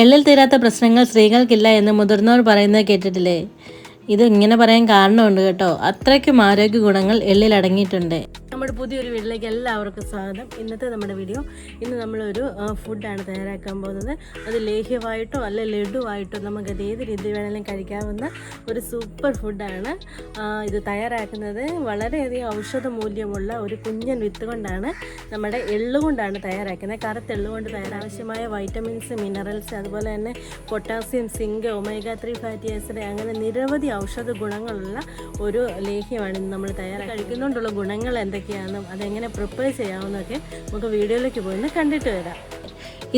എള്ളിൽ തീരാത്ത പ്രശ്നങ്ങൾ സ്ത്രീകൾക്കില്ല എന്ന് മുതിർന്നവർ പറയുന്നത് കേട്ടിട്ടില്ലേ? ഇത് ഇങ്ങനെ പറയാൻ കാരണമുണ്ട് കേട്ടോ. അത്രയ്ക്കും ആരോഗ്യ ഗുണങ്ങൾ എള്ളിൽ അടങ്ങിയിട്ടുണ്ട്. നമ്മുടെ പുതിയൊരു വീട്ടിലേക്ക് എല്ലാവർക്കും സ്വാഗതം. ഇന്നത്തെ നമ്മുടെ വീഡിയോ ഇന്ന് നമ്മളൊരു ഫുഡാണ് തയ്യാറാക്കാൻ പോകുന്നത്. അത് ലേഹ്യമായിട്ടോ അല്ല ലഡുവായിട്ടോ നമുക്കത് ഏത് രീതി വേണമെങ്കിലും കഴിക്കാവുന്ന ഒരു സൂപ്പർ ഫുഡാണ് ഇത് തയ്യാറാക്കുന്നത് വളരെയധികം ഔഷധ മൂല്യമുള്ള ഒരു കുഞ്ഞൻ വിത്ത് കൊണ്ടാണ്. നമ്മുടെ എള്ള് കൊണ്ടാണ് തയ്യാറാക്കുന്നത്. കറുത്ത എള്ള് കൊണ്ട് തയ്യാറാവശ്യമായ വൈറ്റമിൻസ് മിനറൽസ് അതുപോലെ തന്നെ potassium zinc omega three fatty acid അങ്ങനെ നിരവധി ഔഷധ ഗുണങ്ങളുള്ള ഒരു ലേഹ്യമാണ് നമ്മൾ തയ്യാറാക്കി. കഴിക്കുന്നതുകൊണ്ടുള്ള ഗുണങ്ങൾ എന്തൊക്കെയാണെന്നും അതെങ്ങനെ പ്രിപ്പയർ ചെയ്യാമെന്നൊക്കെ നമുക്ക് വീഡിയോയിലേക്ക് പോയി കണ്ടിട്ട് വരാം.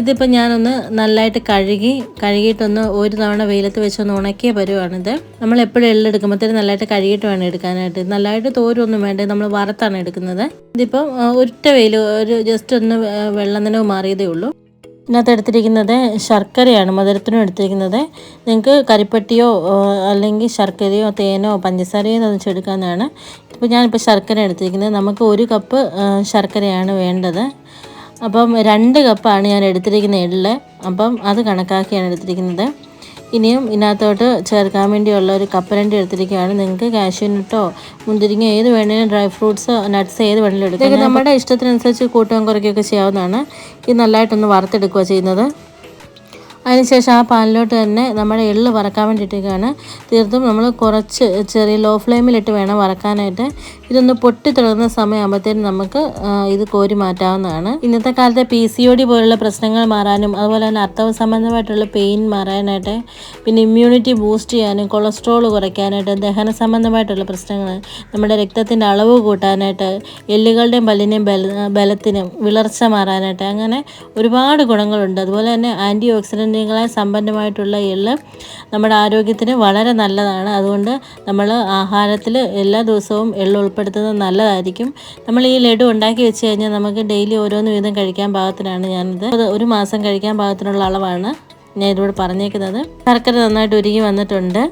ഇതിപ്പോൾ ഞാനൊന്ന് നല്ലതായിട്ട് കഴുകി കഴുകിയിട്ടൊന്ന് ഒരു തവണ വെയിലത്ത് വെച്ചൊന്ന് ഉണക്കിയ പരുവാണിത്. നമ്മൾ എപ്പോഴും എള്ളെടുക്കുമ്പോഴത്തേനും നല്ലതായിട്ട് കഴുകിയിട്ട് വേണം എടുക്കാനായിട്ട്. നല്ലതായിട്ട് തോരൊന്നും വേണ്ട നമ്മൾ വറുത്താണ് എടുക്കുന്നത്. ഇതിപ്പം ഒറ്റ വെയിൽ ഒരു ജസ്റ്റ് ഒന്ന് വെള്ളം തന്നെ മാറിയതേ ഉള്ളൂ. ഇതിനകത്ത് എടുത്തിരിക്കുന്നത് ശർക്കരയാണ് മധുരത്തിനും എടുത്തിരിക്കുന്നത്. നിങ്ങൾക്ക് കരിപ്പട്ടിയോ അല്ലെങ്കിൽ ശർക്കരയോ തേനോ പഞ്ചസാരയോ തന്നിച്ചെടുക്കാവുന്നതാണ് ഇപ്പോൾ ഞാനിപ്പോൾ ശർക്കര എടുത്തിരിക്കുന്നത്. നമുക്ക് ഒരു കപ്പ് ശർക്കരയാണ് വേണ്ടത്. അപ്പം രണ്ട് കപ്പാണ് ഞാൻ എടുത്തിരിക്കുന്ന എള്ള്. അപ്പം അത് കണക്കാക്കിയാണ് എടുത്തിരിക്കുന്നത്. ഇനിയും ഇതിനകത്തോട്ട് ചേർക്കാൻ വേണ്ടിയുള്ള ഒരു കപ്പലണ്ടി എടുത്തിരിക്കുകയാണ്. നിങ്ങൾക്ക് കാഷ്യൂനട്ടോ മുന്തിരിങ്ങ ഏത് വേണേലും ഡ്രൈ ഫ്രൂട്ട്സ് നട്ട്സ് ഏത് വേണേലും എടുക്കാം. നമ്മുടെ ഇഷ്ടത്തിനനുസരിച്ച് കൂട്ടുകയും കുറയ്ക്കുകയൊക്കെ ചെയ്യാവുന്നതാണ്. ഇത് നല്ലതായിട്ടൊന്ന് വറുത്തെടുക്കുക ചെയ്യുന്നത്. അതിനുശേഷം ആ പാനിലോട്ട് തന്നെ നമ്മുടെ എള്ള് വറക്കാൻ വേണ്ടിയിട്ടേക്കാണ് തീർത്തും നമ്മൾ കുറച്ച് ചെറിയ ലോ ഫ്ലെയിമിലിട്ട് വേണം വറക്കാനായിട്ട്. ഇതൊന്ന് പൊട്ടി തുടങ്ങുന്ന സമയമാകുമ്പോഴത്തേനും നമുക്ക് ഇത് കോരി മാറ്റാവുന്നതാണ്. ഇന്നത്തെ കാലത്തെ പി സി ഒ ഡി പോലുള്ള പ്രശ്നങ്ങൾ മാറാനും അതുപോലെ തന്നെ അർത്ഥവ സംബന്ധമായിട്ടുള്ള പെയിൻ മാറാനായിട്ട് പിന്നെ ഇമ്മ്യൂണിറ്റി ബൂസ്റ്റ് ചെയ്യാനും കൊളസ്ട്രോൾ കുറയ്ക്കാനായിട്ട് ദഹന സംബന്ധമായിട്ടുള്ള പ്രശ്നങ്ങൾ നമ്മുടെ രക്തത്തിന്റെ അളവ് കൂട്ടാനായിട്ട് എല്ലുകളുടെയും പല്ലിന്റെയും ബല ബലത്തിനും വിളർച്ച മാറാനായിട്ട് അങ്ങനെ ഒരുപാട് ഗുണങ്ങളുണ്ട്. അതുപോലെ തന്നെ ആന്റി ഓക്സിഡന്റുകളാൽ സമ്പന്നമായിട്ടുള്ള എള്ള് നമ്മുടെ ആരോഗ്യത്തിന് വളരെ നല്ലതാണ്. അതുകൊണ്ട് നമ്മൾ ആഹാരത്തിൽ എല്ലാ ദിവസവും എള്ള് ഉൾപ്പെടുത്തുന്നത് നല്ലതായിരിക്കും. നമ്മൾ ഈ ലഡു ഉണ്ടാക്കി വെച്ച് കഴിഞ്ഞാൽ നമുക്ക് ഡെയിലി ഓരോന്ന് വീതം കഴിക്കാൻ പാകത്തിനാണ് ഞാനിത്. ഒരു മാസം കഴിക്കാൻ പാകത്തിനുള്ള അളവാണ് ഞാൻ ഇതിലൂടെ പറഞ്ഞേക്കുന്നത്. ശർക്കര നന്നായിട്ട് ഉരുകി വന്നിട്ടുണ്ട്.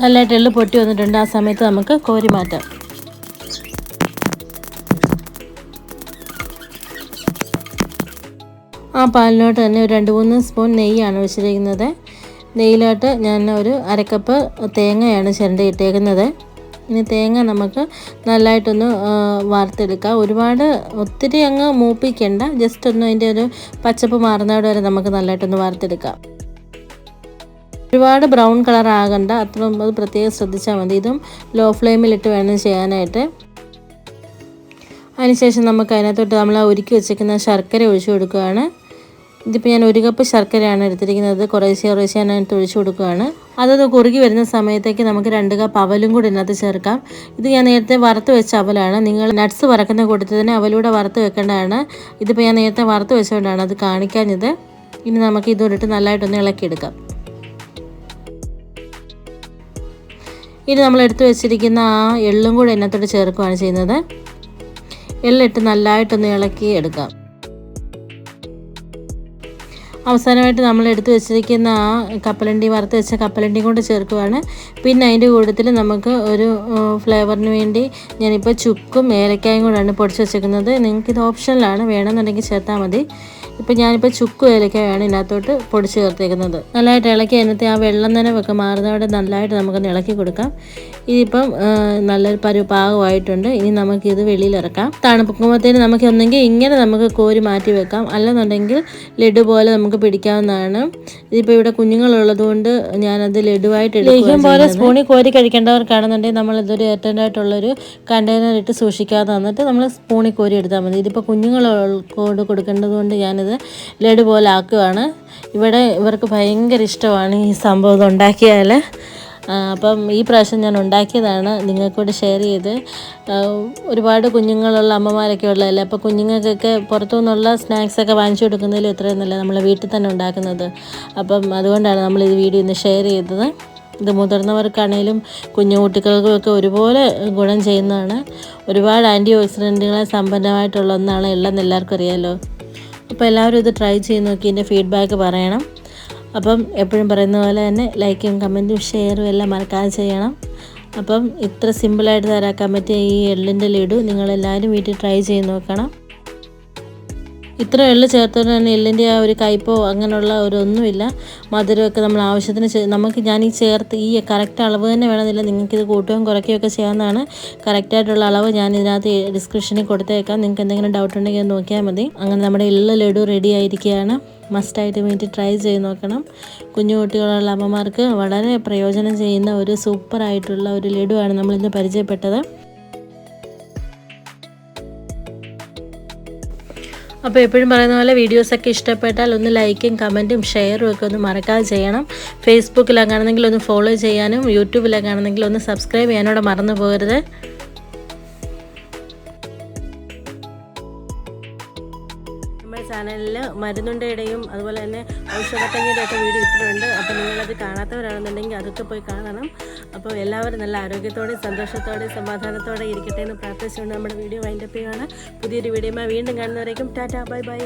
നല്ലതായിട്ട് എള്ള് പൊട്ടി വന്നിട്ടുണ്ട്. ആ സമയത്ത് നമുക്ക് കോരി മാറ്റാം ആ പാലിലോട്ട് തന്നെ ഒരു രണ്ട് മൂന്ന് സ്പൂൺ നെയ്യാണ് വെച്ചിരിക്കുന്നത്. നെയ്യിലോട്ട് ഞാൻ ഒരു അരക്കപ്പ് തേങ്ങയാണ് ചിരണ്ടി ഇട്ടേക്കുന്നത്. ഇനി തേങ്ങ നമുക്ക് നല്ലതായിട്ടൊന്ന് വാർത്തെടുക്കാം. ഒരുപാട് ഒത്തിരി അങ്ങ് മൂപ്പിക്കണ്ട. ജസ്റ്റ് ഒന്ന് അതിന്റെ ഒരു പച്ചപ്പ് മാറുന്നവിടെ വരെ നമുക്ക് നല്ലതായിട്ടൊന്ന് വാർത്തെടുക്കാം. ഒരുപാട് ബ്രൗൺ കളർ ആകണ്ട. അത്ര അത് പ്രത്യേകം ശ്രദ്ധിച്ചാൽ മതി. ഇതും ലോ ഫ്ലെയിമിലിട്ട് വേണം ചെയ്യാനായിട്ട്. അതിനുശേഷം നമുക്ക് അതിനകത്തോട്ട് നമ്മൾ ഒരുക്കി വെച്ചേക്കുന്ന ശർക്കര ഒഴിച്ചു കൊടുക്കുകയാണ്. ഇതിപ്പോൾ ഞാൻ ഒരു കപ്പ് ശർക്കരയാണ് എടുത്തിരിക്കുന്നത്. കുറേശ്ശെ കുറേശ്ശെ ഞാൻ അതിനകത്ത് ഒഴിച്ചു കൊടുക്കുകയാണ്. അതൊന്ന് കുറുകി വരുന്ന സമയത്തേക്ക് നമുക്ക് രണ്ട് കപ്പ് അവലും കൂടി ഇതിനകത്ത് ചേർക്കാം. ഇത് ഞാൻ നേരത്തെ വറുത്ത് വെച്ച അവലാണ്. നിങ്ങൾ നട്ട്സ് വറക്കുന്ന കൂട്ടത്തിൽ തന്നെ അവലൂടെ വറുത്ത് വെക്കേണ്ടതാണ്. ഇതിപ്പോൾ ഞാൻ നേരത്തെ വറുത്ത് വെച്ചുകൊണ്ടാണ് അത് കാണിക്കാഞ്ഞത്. ഇനി നമുക്ക് ഇതോടിട്ട് നല്ലതായിട്ടൊന്ന് ഇളക്കിയെടുക്കാം. ഇനി നമ്മൾ എടുത്തു വെച്ചിരിക്കുന്ന ആ എള്ളും കൂടെ ഇതിനകത്തോട്ട് ചേർക്കുകയാണ് ചെയ്യുന്നത്. എള്ളിട്ട് നല്ലതായിട്ടൊന്ന് ഇളക്കി എടുക്കാം അവസാനമായിട്ട് നമ്മൾ എടുത്തു വെച്ചിരിക്കുന്ന ആ കപ്പലണ്ടി വറുത്ത് വെച്ച കപ്പലണ്ടി കൊണ്ട് ചേർക്കുവാണ്. പിന്നെ അതിന്റെ കൂട്ടത്തിൽ നമുക്ക് ഒരു ഫ്ലേവറിന് വേണ്ടി ഞാനിപ്പോൾ ചുക്കും ഏലക്കായും കൂടാണ് പൊടിച്ച് വെച്ചേക്കുന്നത്. നിങ്ങൾക്കിത് ഓപ്ഷനിലാണ് വേണമെന്നുണ്ടെങ്കിൽ ചേർത്താൽ മതി. ഇപ്പം ഞാനിപ്പോൾ ചുക്ക് ഏലക്കയാണ് ഇതിനകത്തോട്ട് പൊടിച്ച് ചേർത്തേക്കുന്നത്. നല്ലതായിട്ട് ഇളക്കി അതിനകത്ത് ആ വെള്ളം തന്നെ നനവൊക്കെ മാറുന്നതോടെ നല്ലതായിട്ട് നമുക്കൊന്ന് ഇളക്കി കൊടുക്കാം. ഇതിപ്പം നല്ലൊരു പരു പാകമായിട്ടുണ്ട് ഇനി നമുക്കിത് വെളിയിലിറക്കാം തണുപ്പുമ്പോഴത്തേന് നമുക്ക് ഒന്നെങ്കിൽ ഇങ്ങനെ നമുക്ക് കോരി മാറ്റി വെക്കാം. അല്ലെന്നുണ്ടെങ്കിൽ ലഡു പോലെ നമുക്ക് പിടിക്കാവുന്നതാണ്. ഇതിപ്പോൾ ഇവിടെ കുഞ്ഞുങ്ങളുള്ളത് കൊണ്ട് ഞാനത് ലഡുവായിട്ട് എടുക്കും പോലെ സ്പൂണിൽ കോരി കഴിക്കേണ്ടവർക്കാണെന്നുണ്ടെങ്കിൽ നമ്മൾ ഇതൊരു ഏറ്റന്റായിട്ടുള്ളൊരു കണ്ടെയ്നർ ഇട്ട് സൂക്ഷിക്കാതെ തന്നിട്ട് നമ്മൾ സ്പൂണിൽ കോരി എടുത്താൽ മതി. ഇതിപ്പോൾ കുഞ്ഞുങ്ങളോട് കൊടുക്കേണ്ടത് കൊണ്ട് ഞാനിത് ലഡു പോലെ ആക്കുകയാണ് ഇവിടെ ഇവർക്ക് ഭയങ്കര ഇഷ്ടമാണ് ഈ സംഭവം ഉണ്ടാക്കിയാൽ. അപ്പം ഈ പ്രാവശ്യം ഞാൻ ഉണ്ടാക്കിയതാണ്. നിങ്ങൾക്കൂടെ ഷെയർ ചെയ്ത് ഒരുപാട് കുഞ്ഞുങ്ങളുള്ള അമ്മമാരൊക്കെ ഉള്ളതല്ലേ? അപ്പോൾ കുഞ്ഞുങ്ങൾക്കൊക്കെ പുറത്തു നിന്നുള്ള സ്നാക്സൊക്കെ വാങ്ങിച്ചു കൊടുക്കുന്നതിലും ഇത്രയും നല്ല നമ്മൾ വീട്ടിൽ തന്നെ ഉണ്ടാക്കുന്നത്. അപ്പം അതുകൊണ്ടാണ് നമ്മൾ ഈ വീഡിയോ ഇന്ന് ഷെയർ ചെയ്തത്. ഇത് മുതിർന്നവർക്കാണേലും കുഞ്ഞു കുട്ടികൾക്കൊക്കെ ഒരുപോലെ ഗുണം ചെയ്യുന്നതാണ്. ഒരുപാട് ആന്റി ഓക്സിഡന്റുകളെ സമ്പന്നമായിട്ടുള്ള ഒന്നാണ് എല്ലാം എല്ലാവർക്കും അറിയാമല്ലോ അപ്പോൾ എല്ലാവരും ഇത് ട്രൈ ചെയ്ത് നോക്കി എന്റെ ഫീഡ്ബാക്ക് പറയണം. അപ്പം എപ്പോഴും പറയുന്ന പോലെ തന്നെ ലൈക്കും കമന്റും ഷെയറും എല്ലാം മറക്കാതെ ചെയ്യണം. അപ്പം ഇത്ര സിമ്പിളായിട്ട് തയ്യാറാക്കാൻ പറ്റിയ ഈ എള്ളിന്റെ ലഡു നിങ്ങളെല്ലാവരും വീട്ടിൽ ട്രൈ ചെയ്ത് നോക്കണം. ഇത്ര എള്ള് ചേർത്തോണ്ട് തന്നെ എല്ലിന്റെ ആ ഒരു കയ്പോ അങ്ങനെയുള്ള ഒരു ഒന്നുമില്ല മധുരമൊക്കെ നമ്മൾ ആവശ്യത്തിന് നമുക്ക് ഞാൻ ഈ ചേർത്ത് ഈ കറക്റ്റ് അളവ് തന്നെ വേണമെന്നില്ല. നിങ്ങൾക്കിത് കൂട്ടുകയും കുറയ്ക്കുകയും ഒക്കെ ചെയ്യാവുന്നതാണ്. കറക്റ്റായിട്ടുള്ള അളവ് ഞാൻ ഇതിനകത്ത് ഡിസ്ക്രിപ്ഷനിൽ കൊടുത്തേക്കാം. നിങ്ങൾക്ക് എന്തെങ്കിലും ഡൗട്ട് ഉണ്ടെങ്കിൽ നോക്കിയാൽ മതി. അങ്ങനെ നമ്മുടെ എല്ലാ ലഡു റെഡി ആയിരിക്കുകയാണ്. മസ്റ്റായിട്ട് വേണ്ടി ട്രൈ ചെയ്ത് നോക്കണം. കുഞ്ഞു കുട്ടികളുള്ള അമ്മമാർക്ക് വളരെ പ്രയോജനം ചെയ്യുന്ന ഒരു സൂപ്പറായിട്ടുള്ള ഒരു ലഡു ആണ് നമ്മളിന്ന് പരിചയപ്പെട്ടത്. അപ്പോൾ എപ്പോഴും പറയുന്ന പോലെ വീഡിയോസൊക്കെ ഇഷ്ടപ്പെട്ടാൽ ഒന്ന് ലൈക്കും കമന്റും ഷെയറും ഒക്കെ ഒന്ന് മറക്കാതെ ചെയ്യണം. ഫേസ്ബുക്കിലാണെന്നെങ്കിൽ ഒന്ന് ഫോളോ ചെയ്യാനും യൂട്യൂബിലാണെന്നെങ്കിൽ ഒന്ന് സബ്സ്ക്രൈബ് ചെയ്യാനോടെ മറന്നു പോകരുത്. നമ്മുടെ ചാനലിൽ അതുപോലെ തന്നെ വീഡിയോ ഇട്ടിട്ടുണ്ട്. അപ്പോൾ നിങ്ങളത് കാണാത്തവരാണെന്നുണ്ടെങ്കിൽ അതൊക്കെ പോയി കാണണം. അപ്പോൾ എല്ലാവരും നല്ല ആരോഗ്യത്തോടെ സന്തോഷത്തോടെ സമാധാനത്തോടെ ഇരിക്കട്ടെ എന്ന് പ്രാർത്ഥിച്ചുകൊണ്ട് നമ്മുടെ വീഡിയോ വൈൻഡപ്പ് ചെയ്യുകയാണ് പുതിയൊരു വീഡിയോമായി വീണ്ടും കാണുന്നവരേക്കും ടാറ്റാ ബൈ ബൈ.